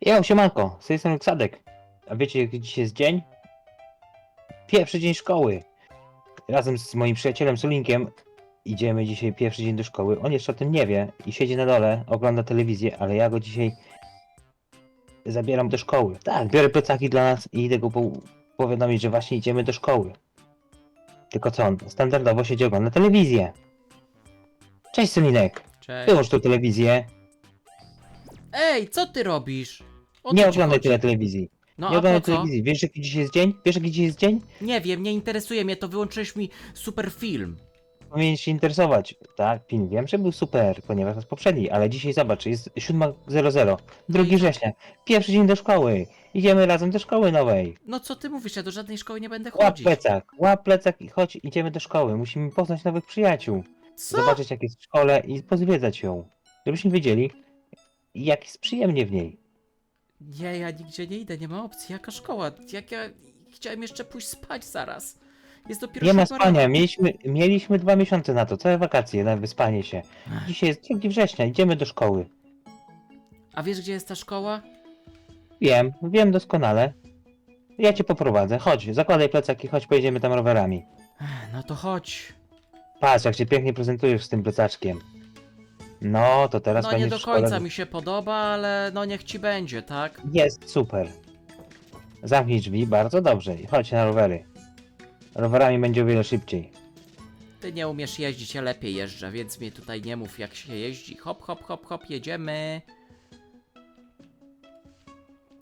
Ja, siemanko, z tej strony Ksadek. A wiecie jaki dzisiaj jest dzień? Pierwszy dzień szkoły. Razem z moim przyjacielem Sulinkiem idziemy dzisiaj pierwszy dzień do szkoły. On jeszcze o tym nie wie i siedzi na dole, ogląda telewizję, ale ja go dzisiaj zabieram do szkoły. Tak, biorę plecaki dla nas i idę go po powiadomić, że właśnie idziemy do szkoły. Tylko co on standardowo siedzi ogląda telewizję. Cześć Sulinek, Cześć. wyłącz tą telewizję. Ej, co ty robisz? O Nie co ci oglądaj chodzi? tyle telewizji. No nie a oglądaj co? telewizji. Wiesz jaki dzisiaj jest dzień? Wiesz jaki dzisiaj jest dzień? Nie wiem, nie interesuje mnie to, wyłączyłeś mi super film. Powinieneś się interesować. Tak, film wiem, że był super, ponieważ jest poprzedni, ale dzisiaj zobacz, jest 7.00, 2 No i- września, pierwszy dzień do szkoły. Idziemy razem do szkoły nowej. No co ty mówisz, ja do żadnej szkoły nie będę Łap chodzić. plecak, łap plecak i chodź, idziemy do szkoły. Musimy poznać nowych przyjaciół, Co? zobaczyć jak jest w szkole i pozwiedzać ją. Żebyśmy wiedzieli, jak jest przyjemnie w niej. Nie, ja nigdzie nie idę, nie ma opcji. Jaka szkoła? Jak ja chciałem jeszcze pójść spać zaraz. Jest dopiero Nie ma siódma spania, mieliśmy, mieliśmy dwa miesiące na to, całe wakacje na wyspanie się. Dzisiaj jest 2 września, idziemy do szkoły. A wiesz gdzie jest ta szkoła? Wiem, wiem doskonale. Ja cię poprowadzę. Chodź, zakładaj plecaki, chodź, pojedziemy tam rowerami. Ech, No to chodź. Patrz, jak się pięknie prezentujesz z tym plecaczkiem. No, to teraz No nie do końca mi się podoba, ale no niech ci będzie, tak? Jest, super. Zamknij drzwi, bardzo dobrze. I Chodź na rowery. Rowerami będzie o wiele szybciej. Ty nie umiesz jeździć, ja lepiej jeżdżę, więc mnie tutaj nie mów jak się jeździ. Hop, hop, hop, hop, jedziemy.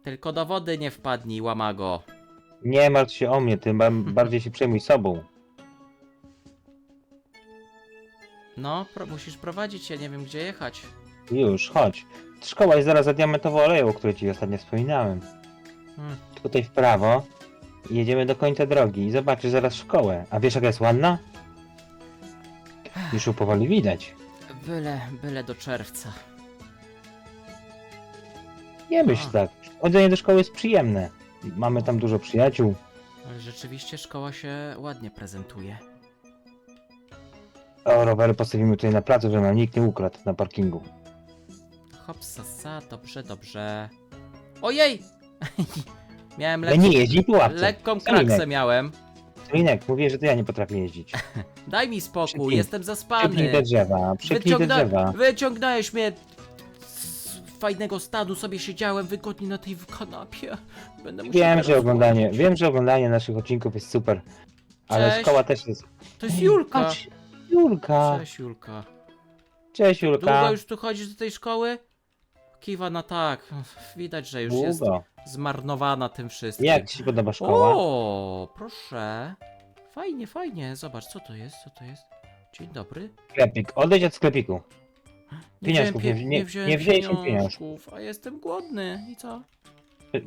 Tylko do wody nie wpadnij, łamago. Nie martw się o mnie, tym ba- bardziej się przejmuj sobą. No, pro, musisz prowadzić, ja nie wiem gdzie jechać. Już, chodź. Szkoła jest zaraz za diamentową aleją, o której ci ostatnio wspominałem. Hmm. Tutaj w prawo. Jedziemy do końca drogi i zobaczysz zaraz szkołę. A wiesz jaka jest ładna? Już ją powoli widać. Byle, byle do czerwca. Nie myśl A. tak. Chodzenie do szkoły jest przyjemne. Mamy tam dużo przyjaciół. Ale rzeczywiście szkoła się ładnie prezentuje. O, rowery postawimy tutaj na placu, żeby nam nikt nie ukradł na parkingu. Hop, sasa, dobrze, dobrze. Ojej! miałem lekką, nie jeździ tu łapce. lekką kraksę miałem. Selinek, mówię, że to ja nie potrafię jeździć. Daj mi spokój, Przypnij- jestem Przypnij te zaspany. drzewa, przypnij te drzewa. wyciągnąłeś mnie z fajnego stanu, sobie siedziałem wygodnie na tej kanapie. Będę musiał Wiem, teraz że oglądanie, wiem, że oglądanie naszych odcinków jest super. Ale Cześć. szkoła też jest. To jest Julka. Chodź, Julka. Cześć Julka. Cześć Julka. Długo już tu chodzisz do tej szkoły? Kiwa na tak. Widać, że już jest Długo. zmarnowana tym wszystkim. Jak ci się podoba szkoła? O, proszę. Fajnie, fajnie. Zobacz, co to jest, co to jest. Dzień dobry. Sklepik, odejdź od sklepiku. Pieniążków nie- pie- nie- nie wzięliśmy pieniążków, a jestem głodny. I co?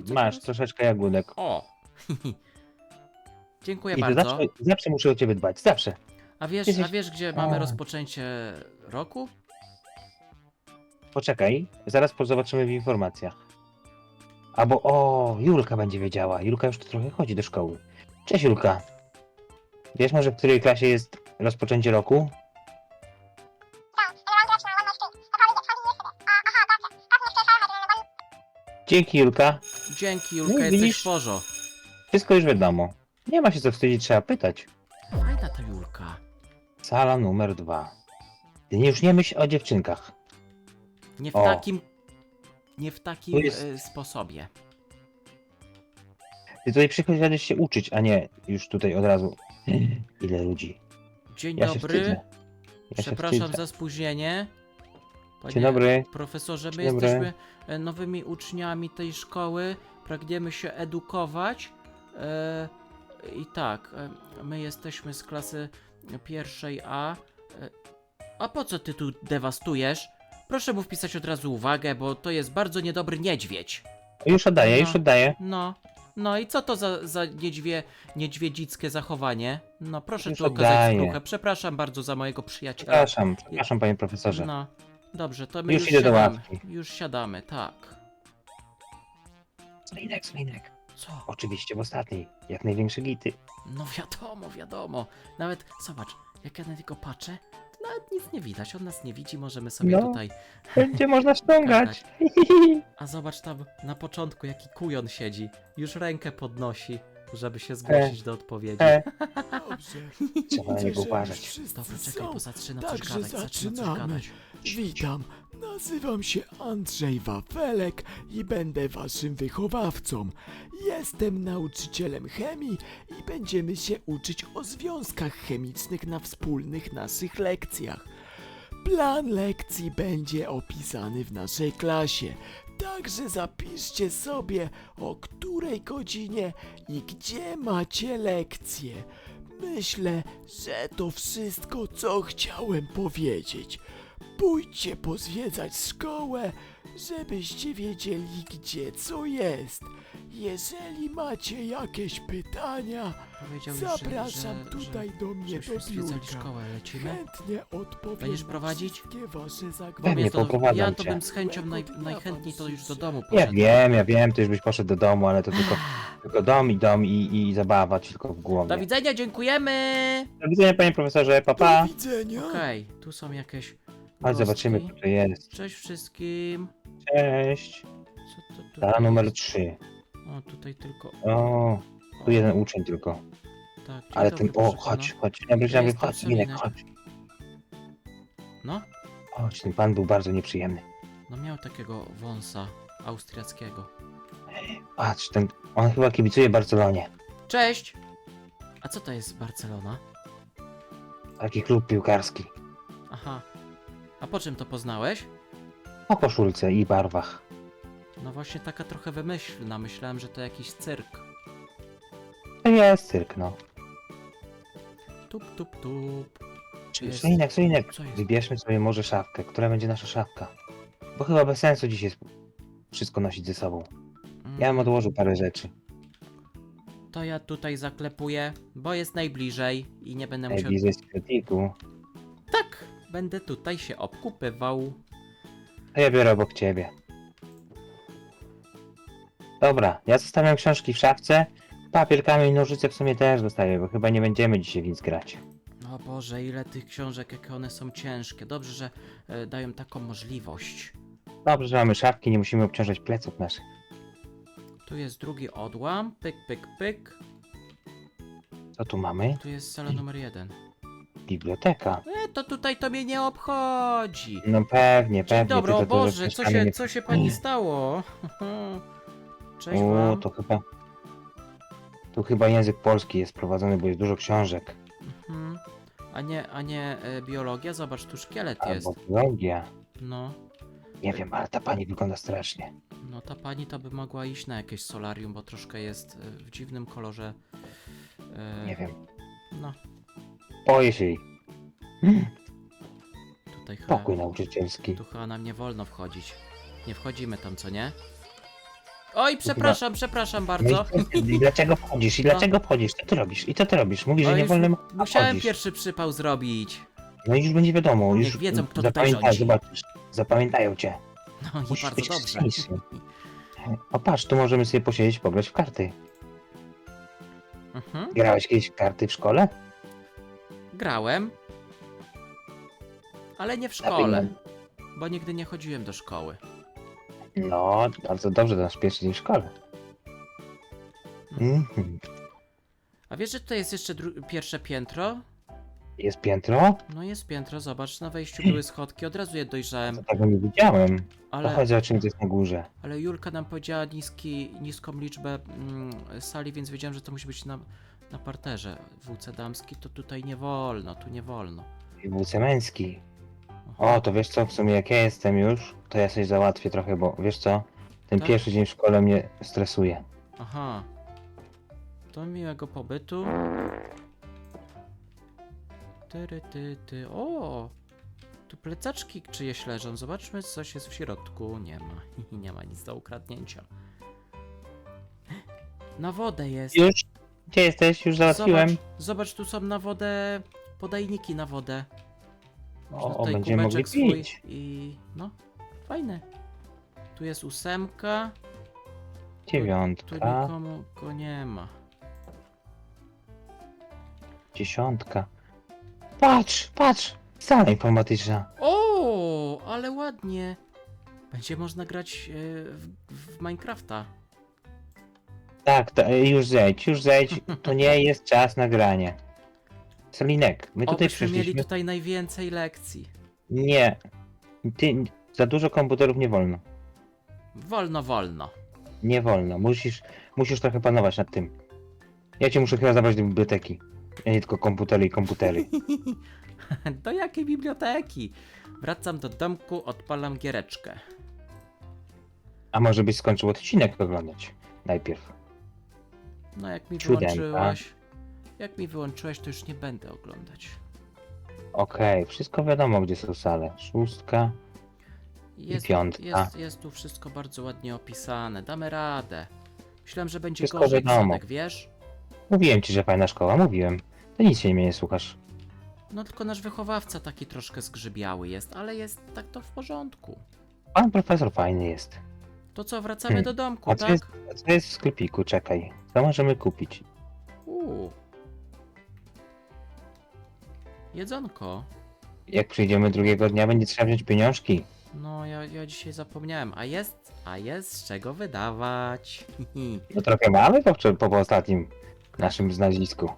Co Masz teraz? troszeczkę jagódek. O. Dziękuję I to bardzo. zawsze, zawsze muszę o ciebie dbać, zawsze. A wiesz, a wiesz gdzie mamy rozpoczęcie roku? Poczekaj, zaraz po- zobaczymy w informacjach. Albo, o, Julka będzie wiedziała. Julka już tu trochę chodzi do szkoły. Cześć Julka. Wiesz może w której klasie jest rozpoczęcie roku? Dzięki Julka. Dzięki Julka, No, jesteś widzisz? porzo. Wszystko już wiadomo. Nie ma się co wstydzić, trzeba pytać. Sala numer dwa. Ty nie- już nie myśl o dziewczynkach. Nie w O. takim... Nie w takim Tu jest- e, sposobie. Ty tutaj przychodzisz się uczyć, a nie już tutaj od razu. Ile ludzi. Dzień Ja się dobry. wstydzę. Ja się Przepraszam wstydzę. za spóźnienie. Panie Dzień dobry. Profesorze, my Dzień dobry. jesteśmy e, nowymi uczniami tej szkoły. Pragniemy się edukować. E, I tak, e, my jesteśmy z klasy pierwszej A. E, a po co ty tu dewastujesz? Proszę mu wpisać od razu uwagę, bo to jest bardzo niedobry niedźwiedź. Już oddaję, No. już oddaję. No. No i co to za, za niedźwie, niedźwiedzickie zachowanie? No proszę Już tu okazać skruchę. Przepraszam bardzo za mojego przyjaciela. Przepraszam, przepraszam panie profesorze. No, dobrze, to my Już już, idę do siadamy. ławki. Już siadamy, tak. Slinek, slinek. Co? Oczywiście w ostatniej. Jak największe gity. No wiadomo, wiadomo. Nawet, zobacz, jak ja na niego patrzę, to nawet nic nie widać, on nas nie widzi, możemy sobie No. tutaj... Będzie można ściągać. A zobacz tam na początku, jaki kujon siedzi. Już rękę podnosi, żeby się zgłosić do odpowiedzi. E, Dobrze. Trzeba na niego uważać. Dobra, czekaj, bo zaczyna coś Także gadać, zaczyna coś zaczynamy. gadać. Witam, nazywam się Andrzej Wafelek i będę waszym wychowawcą. Jestem nauczycielem chemii i będziemy się uczyć o związkach chemicznych na wspólnych naszych lekcjach. Plan lekcji będzie opisany w naszej klasie, także zapiszcie sobie o której godzinie i gdzie macie lekcje. Myślę, że to wszystko, co chciałem powiedzieć. Pójdźcie pozwiedzać szkołę, żebyście wiedzieli, gdzie co jest. Jeżeli macie jakieś pytania, Powiedział już, zapraszam że, tutaj do mnie żebyśmy do zwiedzali biurka. szkołę, lecimy. Chętnie odpowiem Będziesz na prowadzić? wszystkie wasze zagadnienia. poprowadzam ja to cię. bym z chęcią naj, najchętniej to już do domu Ja poszedł. wiem, ja wiem, ty już byś poszedł do domu, ale to tylko, tylko dom i dom i, i zabawa ci tylko w głowie. Do widzenia, dziękujemy! Do widzenia panie profesorze, Do papa. widzenia. Okej, tu są jakieś Chodź zobaczymy kto to jest. Cześć wszystkim. Cześć. Co to tu jest? numer 3. O, tutaj tylko... O, tu jeden uczeń tylko. Tak, dzień Ale dobry, ten, o, proszę chodź, pana. chodź, Ja jestem chodź, Minek, Solinek. chodź. No, Chodź, ten pan był bardzo nieprzyjemny. no miał takiego wąsa austriackiego. Patrz, ten, on chyba kibicuje Barcelonie. Cześć! A co to jest Barcelona? Taki klub piłkarski. Aha. A po czym to poznałeś? Po koszulce i barwach. No właśnie taka trochę wymyślna. Myślałem, że to jakiś cyrk. To jest cyrk, no. Tup, tup, tup. Jest. Solinek, Co jest? wybierzmy sobie może szafkę. Która będzie nasza szafka? Bo chyba bez sensu dzisiaj wszystko nosić ze sobą. Mm, Ja bym odłożył parę rzeczy. To ja tutaj zaklepuję, bo jest najbliżej i nie będę musiał... Najbliżej sklepiku. Tak! Będę tutaj się obkupywał. To ja biorę obok ciebie. Dobra, ja zostawiam książki w szafce. Papier, kamień, nożyce w sumie też zostawię, bo chyba nie będziemy dzisiaj nic grać. O Boże, ile tych książek, jakie one są ciężkie. Dobrze, że e, dają taką możliwość. Dobrze, że mamy szafki, nie musimy obciążać pleców naszych. Tu jest drugi odłam. Pyk, pyk, pyk. Co tu mamy? Tu jest sala numer jeden. Biblioteka. E, to tutaj to mnie nie obchodzi. No pewnie, Dzień pewnie. dobry, ty o to dużo Boże, co się, nie- co się pani stało? Cześć O, wam. to chyba... Tu chyba język polski jest prowadzony, bo jest dużo książek. Mhm. A nie, a nie e, biologia? Zobacz, tu szkielet jest. Albo biologia. No, Nie wiem, ale ta pani wygląda strasznie. no ta pani to by mogła iść na jakieś solarium, bo troszkę jest e, w dziwnym kolorze. E, Nie wiem. No, Jej. tutaj chyba, Pokój nauczycielski. tu chyba nam nie wolno wchodzić. Nie wchodzimy tam, co nie? Oj, przepraszam, przepraszam bardzo. No i, dlaczego wchodzisz? I dlaczego wchodzisz? Co ty robisz? I co ty robisz? Mówisz, że Oj, nie już wolno Musiałem wchodzić. pierwszy przypał zrobić. No i już będzie wiadomo. Niech Już wiedzą, kto tutaj zapamiętaj, rządzi. zobaczysz. Zapamiętają cię. No i Musisz bardzo być dobrze. wcześniejszy. O patrz, tu możemy sobie posiedzieć, pograć w karty. Mhm. Grałeś kiedyś w karty w szkole? Grałem. Ale nie w szkole. Bo nigdy nie chodziłem do szkoły. No, bardzo dobrze, to nasz pierwszy dzień w szkole. Mhm. A wiesz, że tutaj jest jeszcze dru- pierwsze piętro? Jest piętro? No jest piętro, zobacz, na wejściu były schodki, od razu je dojrzałem, To tego nie widziałem. Ale... ale, Chodź, zobaczymy, co jest na górze. ale Julka nam powiedziała niski, niską liczbę mm, sali, więc wiedziałem, że to musi być na, na parterze. WC damski to tutaj nie wolno, tu nie wolno. WC męski. O, to wiesz co, w sumie jak ja jestem już, to ja sobie załatwię trochę, bo wiesz co? Ten Tak? pierwszy dzień w szkole mnie stresuje. Aha. To miłego pobytu. Tyry, ty, ty. O! Tu plecaczki czyjeś leżą. Zobaczmy, coś jest w środku. Nie ma. Nie ma nic do ukradnięcia. Na wodę jest. Już? Gdzie jesteś? Już załatwiłem. Zobacz, zobacz, tu są na wodę podajniki na wodę. Można O, tutaj będziemy mogli kubeczek swój pić. i no, fajne. Tu jest ósemka, tu Dziewiątka, nikomu go nie ma. dziesiątka. Patrz, patrz! Sala informatyczna. O, ale ładnie. Będzie można grać e, w, w Minecrafta. Tak, to, e, już zejdź, już zejdź. To nie jest czas na granie. Solinek, my tutaj Obyśmy mieli przyszliśmy. tutaj najwięcej lekcji. Nie. Ty, za dużo komputerów nie wolno. Wolno, wolno. Nie wolno. Musisz, musisz trochę panować nad tym. Ja cię muszę chyba zabrać do biblioteki. Ja nie tylko komputery i komputery. Do jakiej biblioteki? Wracam do domku, odpalam giereczkę. A może byś skończył odcinek oglądać najpierw. No jak mi Siódemka. wyłączyłaś... Jak mi wyłączyłeś, to już nie będę oglądać. Okej, wszystko wiadomo, gdzie są sale. Szóstka. Jest, piątka. Jest, jest tu wszystko bardzo ładnie opisane. Damy radę. Myślałem, że będzie Wszystko gorzej, wiadomo. Sonek, wiesz? Mówiłem ci, że fajna szkoła, mówiłem. To nic się mnie nie słuchasz. No tylko nasz wychowawca taki troszkę zgrzybiały jest, ale jest tak to w porządku. Pan profesor fajny jest. To co, wracamy Hmm. do domku, A co tak? jest, a co jest w sklepiku? Czekaj. Co możemy kupić? Uuu. Jedzonko. Jak przyjdziemy drugiego dnia, będzie trzeba wziąć pieniążki. No, ja, ja dzisiaj zapomniałem. A jest, a jest z czego wydawać. No trochę mamy po, wczor- po ostatnim naszym znalezisku.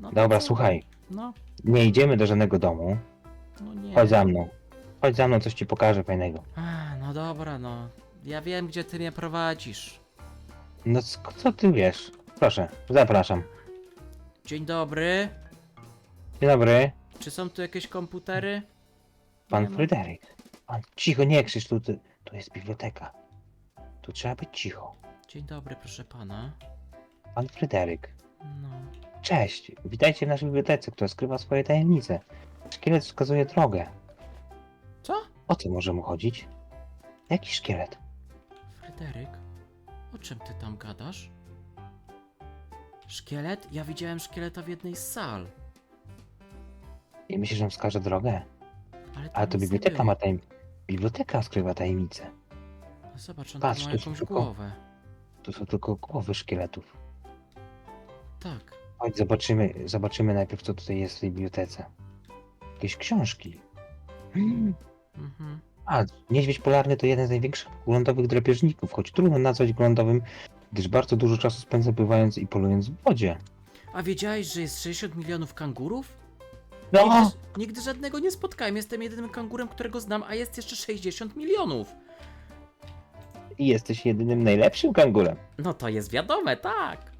No to Dobra, co? słuchaj. No, Nie idziemy do żadnego domu. no nie. Chodź za mną. Chodź za mną, coś ci pokażę fajnego. A, no dobra, no. Ja wiem, gdzie ty mnie prowadzisz. No sk- co ty wiesz? Proszę, zapraszam. Dzień dobry. Dzień dobry, Czy są tu jakieś komputery? pan Nie ma. Fryderyk. Pan, cicho, nie krzyż, tu, tu, tu jest biblioteka. Tu trzeba być cicho. Dzień dobry, proszę pana. Pan Fryderyk. No. Cześć, witajcie w naszej bibliotece, która skrywa swoje tajemnice. Szkielet wskazuje drogę. Co? O co może mu chodzić? Jaki szkielet? Fryderyk? O czym ty tam gadasz? Szkielet? Ja widziałem szkieleta w jednej z sal. I myślisz, że on wskaże drogę? Ale, tam Ale to nic nie biblioteka było. ma tajem... Biblioteka skrywa tajemnice. No Zobacz, on Patrz, tam ma to jest jakąś tylko- głowę. Tu są tylko głowy szkieletów. Tak. Chodź, zobaczymy, zobaczymy najpierw, co tutaj jest w tej bibliotece. Jakieś książki. Mhm. A, niedźwiedź polarny to jeden z największych lądowych drapieżników, choć trudno nazwać go lądowym, gdyż bardzo dużo czasu spędza pływając i polując w wodzie. A wiedziałeś, że jest 60 milionów kangurów? No! Nigdy, nigdy żadnego nie spotkałem. Jestem jedynym kangurem, którego znam, a jest jeszcze 60 milionów. I jesteś jedynym najlepszym kangurem. No to jest wiadome, tak.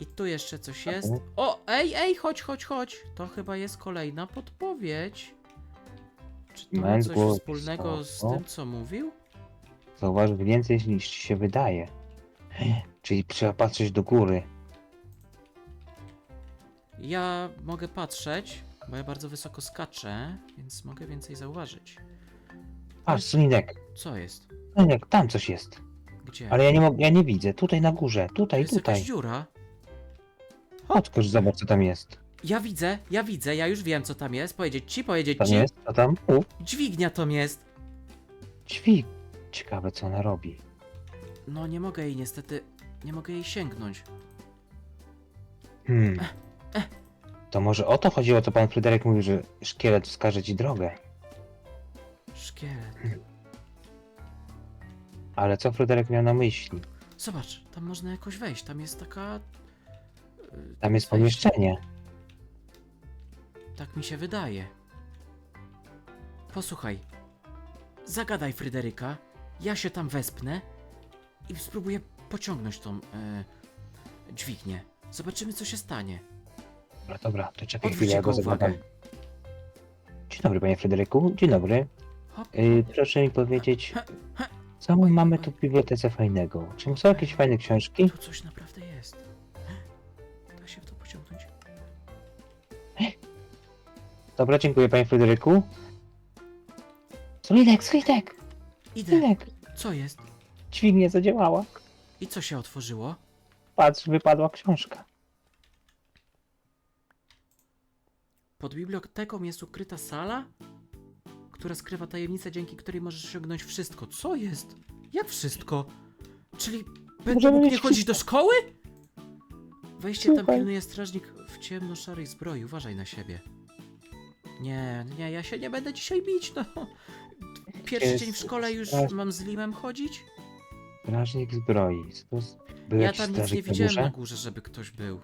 I tu jeszcze coś jest. O, ej, ej, chodź, chodź, chodź. To chyba jest kolejna podpowiedź. Czy to ma coś wspólnego z wysoko. tym, co mówił? Zauważ więcej niż ci się wydaje. Czyli trzeba patrzeć do góry. Ja mogę patrzeć, bo ja bardzo wysoko skaczę, więc mogę więcej zauważyć. Patrz, Slinek, Co jest? Slinek, tam coś jest. Gdzie? Ale ja nie mogę, ja nie widzę. Tutaj na górze, tutaj, jest jakaś tutaj. dziura. Chodź, zobacz co tam jest. Ja widzę, ja widzę, ja już wiem co tam jest. Powiedzieć ci, powiedzieć Tam ci. jest? Co tam? U, Dźwignia tam jest. dźwig. Ciekawe co ona robi. No nie mogę jej niestety, nie mogę jej sięgnąć. Hmm. To może o to chodziło, co pan Fryderyk mówił, że szkielet wskaże ci drogę. Szkielet. Ale co Fryderyk miał na myśli? Zobacz, tam można jakoś wejść, tam jest taka... y, Tam jest wejście. pomieszczenie. Tak mi się wydaje. Posłuchaj. Zagadaj Fryderyka, ja się tam wespnę i spróbuję pociągnąć tą e, dźwignię. Zobaczymy co się stanie. Dobra, dobra, to czekaj Odwróć chwilę, ja go uwagę. zagadam. Dzień dobry, panie Fryderyku. Dzień dobry. Hop. Yy, proszę mi powiedzieć, co my mamy tu w bibliotece fajnego? Czy są jakieś fajne książki? Tu coś naprawdę Dobra, dziękuję, panie Fryderyku. Slinek, Slinek, Idę. Slinek. Co jest? Dźwignia zadziałała. I co się otworzyło? Patrz, wypadła książka. Pod biblioteką jest ukryta sala, która skrywa tajemnicę, dzięki której możesz osiągnąć wszystko. Co jest? Jak wszystko? Czyli będę Możemy mógł nie chodzić do szkoły? Wejście tam Słuchaj. pilnuje strażnik w ciemno-szarej zbroi. Uważaj na siebie. Nie, nie, ja się nie będę dzisiaj bić, no. Pierwszy Jest- dzień w szkole już mam z limem chodzić? Strażnik zbroi. Stos- Był Ja tam nic nie na widziałem na górze? górze, żeby ktoś był.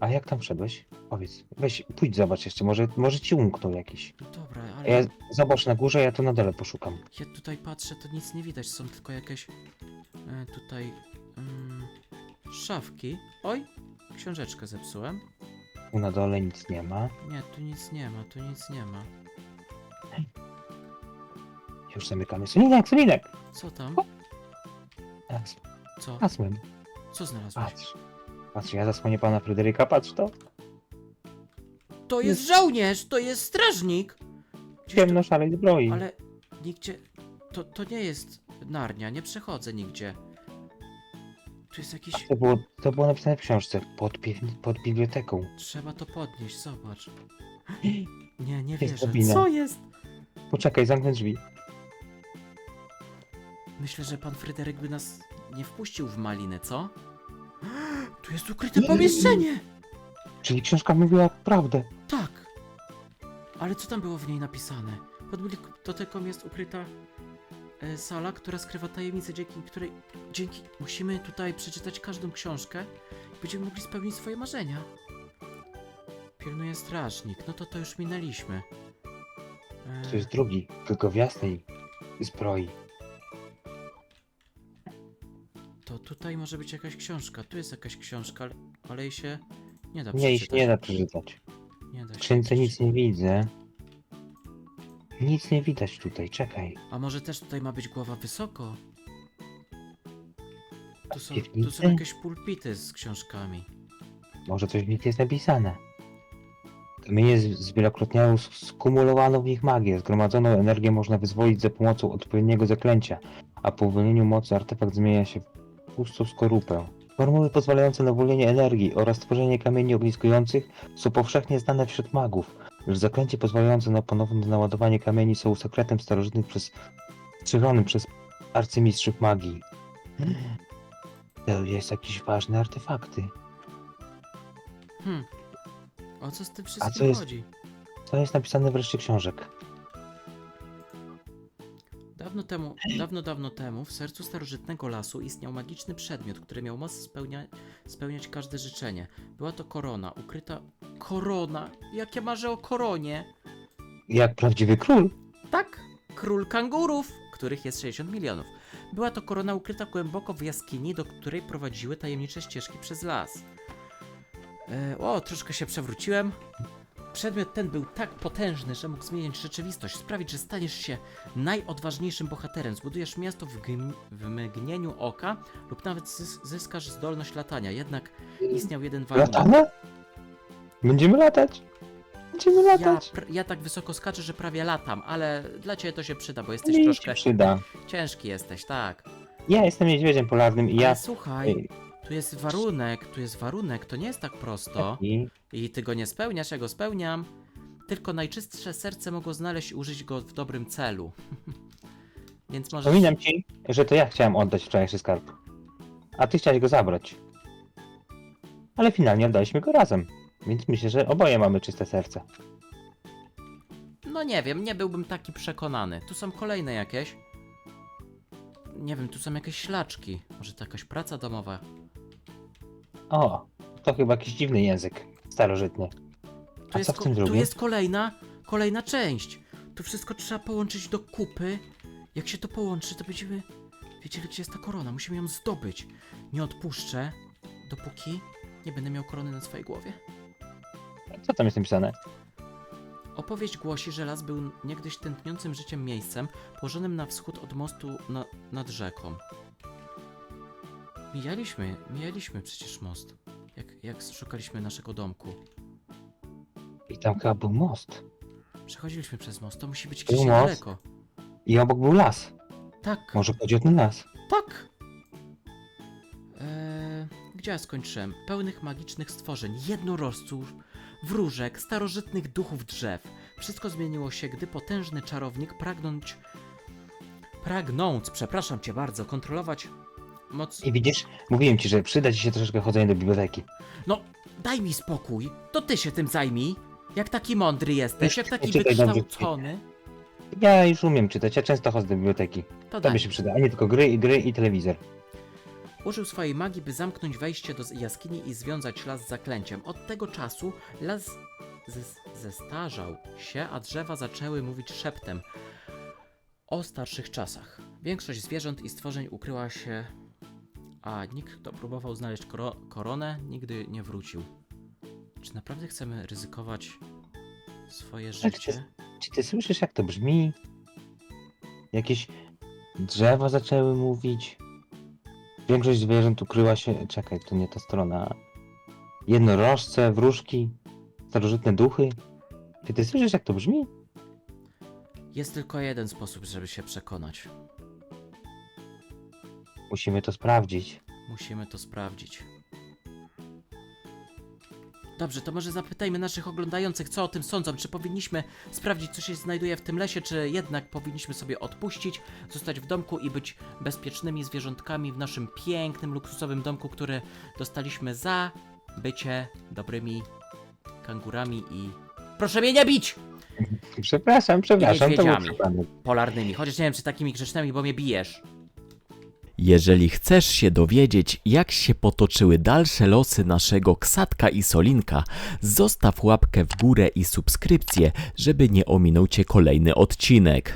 A jak tam wszedłeś? Powiedz, weź, pójdź zobacz jeszcze, może, może ci umknął jakiś. No dobra, ale Ja, zobacz na górze, ja to na dole poszukam. ja tutaj patrzę, to nic nie widać, są tylko jakieś e, tutaj mm, szafki. Oj, książeczkę zepsułem. Tu na dole nic nie ma. Nie, tu nic nie ma, tu nic nie ma. Już zamykamy. Sulinek, Sulinek! Co tam? Teraz Co? Hasłem. Co znalazłeś? Patrz. Patrz, ja zasłonię pana Fryderyka, patrz to. To jest żołnierz, to jest strażnik! Gdzieś tu- Ciemno-szarej zbroi. Ale nigdzie. To, to nie jest Narnia, nie przechodzę nigdzie. Tu jest jakiś. To było, to było napisane w książce, pod, pi- pod biblioteką. Trzeba to podnieść, zobacz. Nie, nie Jest wierzę. drabina. Co jest? Poczekaj, zamknę drzwi. Myślę, że pan Fryderyk by nas nie wpuścił w malinę, co? Tu jest ukryte pomieszczenie! Czyli książka mówiła prawdę. Tak. Ale co tam było w niej napisane? Pod biblioteką jest ukryta sala, która skrywa tajemnicę, dzięki której dzięki musimy tutaj przeczytać każdą książkę i będziemy mogli spełnić swoje marzenia. Pilnuje strażnik. No to to już minęliśmy. E, To jest drugi, tylko w jasnej zbroi. to tutaj może być jakaś książka. Tu jest jakaś książka, ale, ale jej się nie da Nie, przeczytać. nie da przeczytać. Nie da W się skrzynce nic nie widzę. Nic nie widać tutaj, czekaj. A może też tutaj ma być głowa wysoko? Tu są, tu Piwnicy? są jakieś pulpity z książkami. Może coś w nich jest napisane. Kamienie z- zwielokrotniało sk- skumulowano w nich magię. Zgromadzoną energię można wyzwolić za pomocą odpowiedniego zaklęcia, a po uwolnieniu mocy artefakt zmienia się w pustą skorupę. Formuły pozwalające na uwolnienie energii oraz tworzenie kamieni ogniskujących są powszechnie znane wśród magów, lecz zaklęcie pozwalające na ponowne naładowanie kamieni są sekretem starożytnych przez przez arcymistrzów magii. To jest jakieś ważne artefakty. Hmm. O co z tym co wszystkim jest- chodzi? Co jest napisane w reszcie książek? Dawno temu, dawno, dawno temu w sercu starożytnego lasu istniał magiczny przedmiot, który miał moc spełnia, spełniać każde życzenie. Była to korona, ukryta... Korona? Jak ja marzę o koronie? Jak prawdziwy król? Tak, król kangurów, których jest 60 milionów. Była to korona ukryta głęboko w jaskini, do której prowadziły tajemnicze ścieżki przez las. E, o, troszkę się przewróciłem. Przedmiot ten był tak potężny, że mógł zmieniać rzeczywistość, sprawić, że staniesz się najodważniejszym bohaterem, zbudujesz miasto w, w mgnieniu oka lub nawet zys- zyskasz zdolność latania. Jednak istniał jeden warunek. Latamy? Będziemy latać? Będziemy Ja, latać? pr- ja tak wysoko skaczę, że prawie latam, ale dla ciebie to się przyda, bo jesteś troszkę się przyda. ciężki jesteś, tak. Ja jestem niedźwiedziem polarnym i Ale ja... słuchaj, Ej, tu jest warunek, tu jest warunek, to nie jest tak prosto. I ty go nie spełniasz, ja go spełniam. Tylko najczystsze serce mogło znaleźć i użyć go w dobrym celu. Więc może. przypominam ci, że to ja chciałem oddać wczorajszy skarb. A ty chciałeś go zabrać. Ale finalnie oddaliśmy go razem. Więc myślę, że oboje mamy czyste serce. No nie wiem, nie byłbym taki przekonany. Tu są kolejne jakieś. Nie wiem, tu są jakieś ślaczki. Może to jakaś praca domowa. O, to chyba jakiś dziwny język. Starożytny. A co w ko- tym tu drugim? jest kolejna, kolejna część. Tu wszystko trzeba połączyć do kupy. Jak się to połączy, to będziemy wiedzieli, gdzie jest ta korona. Musimy ją zdobyć. Nie odpuszczę, dopóki nie będę miał korony na swojej głowie. Co tam jest napisane? Opowieść głosi, że las był niegdyś tętniącym życiem miejscem położonym na wschód od mostu na, nad rzeką. Mijaliśmy, mijaliśmy przecież most. Jak, jak szukaliśmy naszego domku. I tam chyba był most. Przechodziliśmy przez most, to musi być Był gdzieś most? niedaleko. I obok był las. Tak, Może chodzi o ten las. tak! Eee, gdzie ja skończyłem? Pełnych magicznych stworzeń, jednorożców, wróżek, starożytnych duchów drzew. Wszystko zmieniło się, gdy potężny czarownik pragnąć... Pragnąc, przepraszam cię bardzo, kontrolować moc... I widzisz, mówiłem ci, że przyda ci się troszeczkę chodzenie do biblioteki. No, daj mi spokój, to ty się tym zajmij. Jak taki mądry jesteś, jak taki Czytaj dobrze. wykształcony. Ja już umiem czytać, ja często chodzę do biblioteki. To daj. by się przyda, a nie tylko gry, gry i telewizor. Użył swojej magii, by zamknąć wejście do jaskini i związać las z zaklęciem. Od tego czasu las zes- zestarzał się, a drzewa zaczęły mówić szeptem o starszych czasach. Większość zwierząt i stworzeń ukryła się, a nikt, kto próbował znaleźć koro koronę, nigdy nie wrócił. Czy naprawdę chcemy ryzykować swoje życie? Czy ty słyszysz jak to brzmi? Jakieś drzewa zaczęły mówić. Większość zwierząt ukryła się. Czekaj, to nie ta strona. Jednorożce, wróżki, starożytne duchy. Czy ty słyszysz jak to brzmi? Jest tylko jeden sposób, żeby się przekonać. Musimy to sprawdzić. Musimy to sprawdzić. Dobrze, to może zapytajmy naszych oglądających, co o tym sądzą. Czy powinniśmy sprawdzić, co się znajduje w tym lesie, czy jednak powinniśmy sobie odpuścić, zostać w domku i być bezpiecznymi zwierzątkami w naszym pięknym, luksusowym domku, który dostaliśmy za bycie dobrymi kangurami i. Proszę mnie nie bić! Przepraszam, przepraszam, to był niedźwiedziami. przypadek. Polarnymi, chociaż nie wiem, czy takimi grzecznymi, bo mnie bijesz. Jeżeli chcesz się dowiedzieć, jak się potoczyły dalsze losy naszego Ksatka i Solinka, zostaw łapkę w górę i subskrypcję, żeby nie ominął Cię kolejny odcinek.